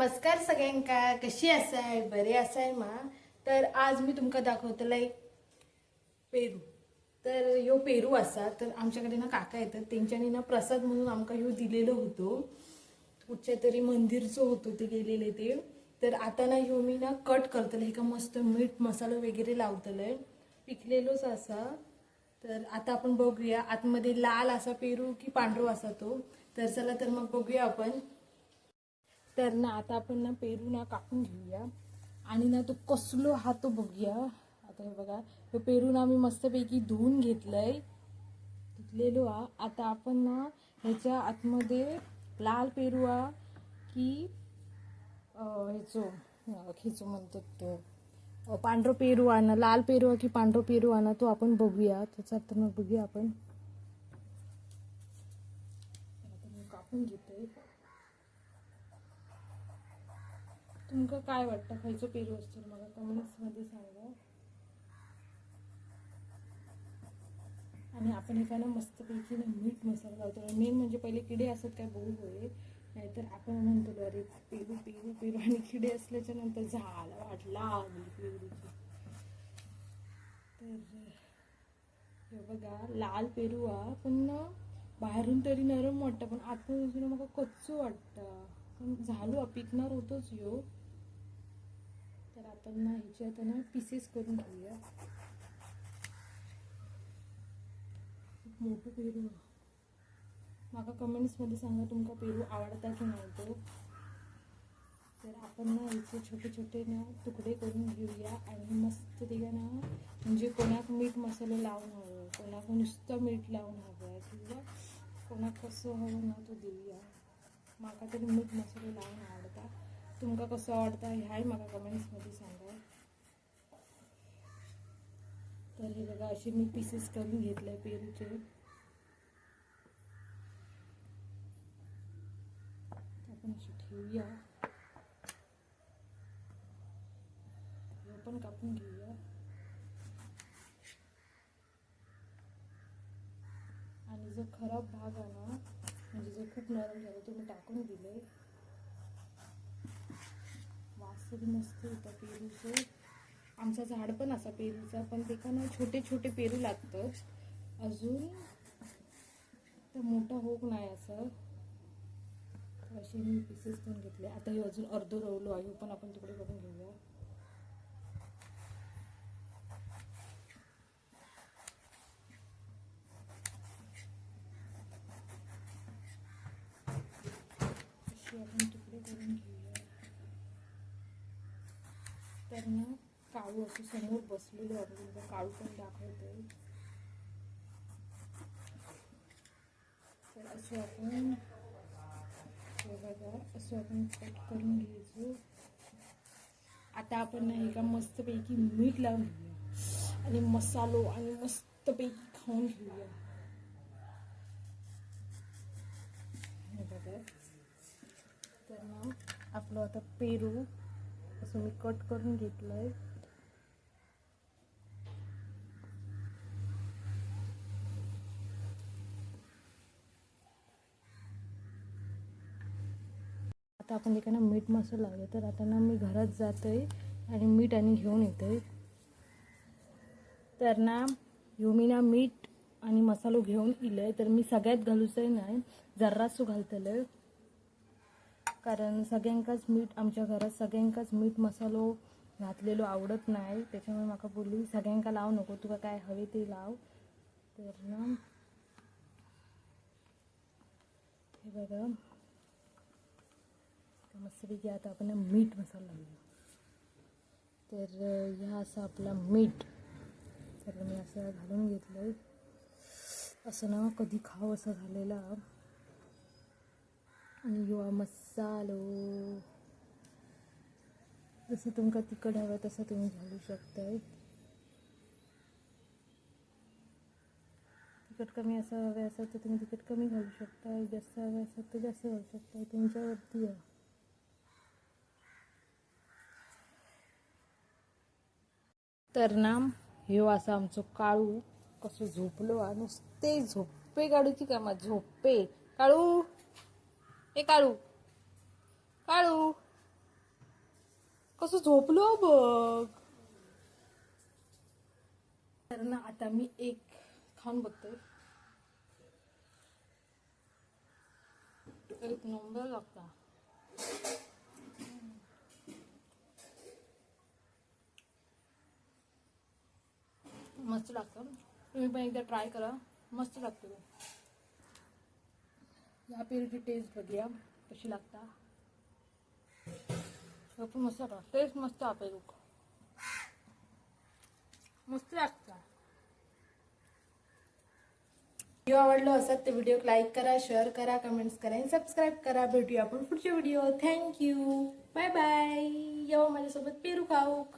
नमस्कार सगळ्यांका कशी असाय? बरे असाय मा? तर आज मी तुमका दाखवतलंय पेरू. तर ह्यो पेरू असा तर आमच्याकडे ना काका येतात त्यांच्यानी ना प्रसाद म्हणून आमका ह्यो दिलेलो होतो. कुठच्या तरी मंदिरचं होतं ते गेलेले ते. तर आता ना ह्यो मी ना कट करतले हे का मस्त मीठ मसाला वगैरे लावतलंय. पिकलेलोच असा तर आता आपण बघूया आतमध्ये लाल असा पेरू की पांढरो असा तो. तर चला तर मग बघूया आपण. तर ना आता आपण ना पेरू ना कापून घेऊया. आणि ना तो कसलो हा तो बघूया. आता हे बघा तो पेरू ना मी मस्तपैकी धुवून घेतलंय. धुतलेलो हा. आता आपण ना ह्याच्या आतमध्ये लाल पेरू हा की ह्याचो खेचो म्हणतात तो. पांढरं पांढरो पेरू आणा लाल पेरू की पांढरो पेरू आणा तो आपण बघूया. त्याचा तर मग बघूया आपण. कापून घेतोय तुमका काय वाटतं? खायचं पेरू असतील मला कमेंट्समध्ये सांगा. आणि आपण एका ना मस्तपैकी ना मीठ मसाला लावतो मेन म्हणजे पहिले किडे असत काय बघू होईल नाहीतर आपण म्हणतो अरे पेरू पेरू पेरू. आणि किडे असल्याच्या नंतर झाला वाटला आली पेरूची. तर हे बघा लाल पेरू हा पण ना बाहेरून तरी नरम वाटतं पण आतून मग कच्चू वाटतं. पण झालो पिकणार होतोच यो. तर आपण ना ह्याचे आता ना पीसेस करून घेऊया. खूप मोठं पेरू. माका कमेंट्समध्ये सांगा तुमका पेरू आवडता की नाही तो. तर आपण ना याचे छोटे छोटे ना तुकडे करून घेऊया आणि मस्त तिला ना म्हणजे कोणाक मीठ मसाले लावून हवं कोणाक नुसतं मीठ लावून हवं किंवा कोणाक कसं हवं ना तो देऊया. माका तरी मीठ मसाले लावून आवडता. तुमका कसं आवडता ह्याही माका कमेंट्समध्ये सांगा. तर हे बघा असे मी पीसेस करून घेतले पेरूचे. आपण अशी ठेवूया. हे पण कापून घेऊया. आणि जो खराब भाग आहे ना म्हणजे जे खूप नरम झालं ते मी टाकून दिले. वास तरी मस्त होता पेरूचं. आमचा झाड पण असा पेरूचा पण ते का ना छोटे छोटे पेरू लागतं अजून तर मोठा होक नाही असं. तर असे मी पीसेस पण घेतले. आता हे अजून अर्धं रवलो आहे पण आपण तिकडे करून घेऊया असे आपण तुकडे करून घेऊया तर ना काळू असं समोर बसलेलो आपण तुमचा काळू पण दाखवते तर असं आपण हे बघा असं आपण कट करून घ्यायचो. आता आपण नाही का मस्तपैकी मीठ लावून घेऊया आणि मसालो आणि मस्तपैकी खाऊन घेऊया. बघा. तर मग आपलं आता पेरू असं मी कट करून घेतलं आहे आता आपण एका ना मीठ मसाला लावलं तर आता ना मी घरात जातोय आणि मीठ आणि घेऊन येतोय. तर ना ह्यो मी ना मीठ आणि मसालो घेऊन इलय तर मी सगळ्यात घालूचंय नाही जर्रासू घालतलं कारण सगळ्यांकाच मीठ आमच्या घरात सगळ्यांकाच मीठ मसालो घातलेलो आवडत नाही. त्याच्यामुळे म्हाका बोलली सगळ्यांका लावू नको तुका काय हवे ते लाव. तर ना हे बघा. मस्तपैकी आता आपण मीठ मसाला लावला तर ह्या असा आपला मीठ. तर मी असं घालून घेतलं असं ना कधी खाव असं झालेलं. आणि यो मसालो. जसं तुमका तिखट हवं तसं तुम्ही घालू शकताय. तिखट कमी असं हवे असेल तर तुम्ही तिखट कमी घालू शकता जास्त हवे असेल तर जास्त घालू शकता तुमच्यावरती आहे. तर नाम ह्यो असा आमचो काळू कसो झोपलो नुसते झोपे काढूची कामा झोपे. काळू! हे काळू. काळू. कसं झोपलो बघ. तर ना आता मी एक खाऊन बघतोय एक नंबर लागता. मस्त लागतं. तुम्ही पण एकदा ट्राय करा. मस्त लागतो या पेरूची टेस्ट बघूया कशी लागता हे। मस्त लागतं टेस्ट मस्त आहे पेरू मस्त लागतं व्हिडिओ आवडलो असत तर व्हिडिओ लाईक करा शेअर करा कमेंट्स करा आणि सबस्क्राईब करा. भेटूया आपण पुढच्या व्हिडिओ थँक्यू बाय बाय येवा माझ्यासोबत पेरू खाऊक.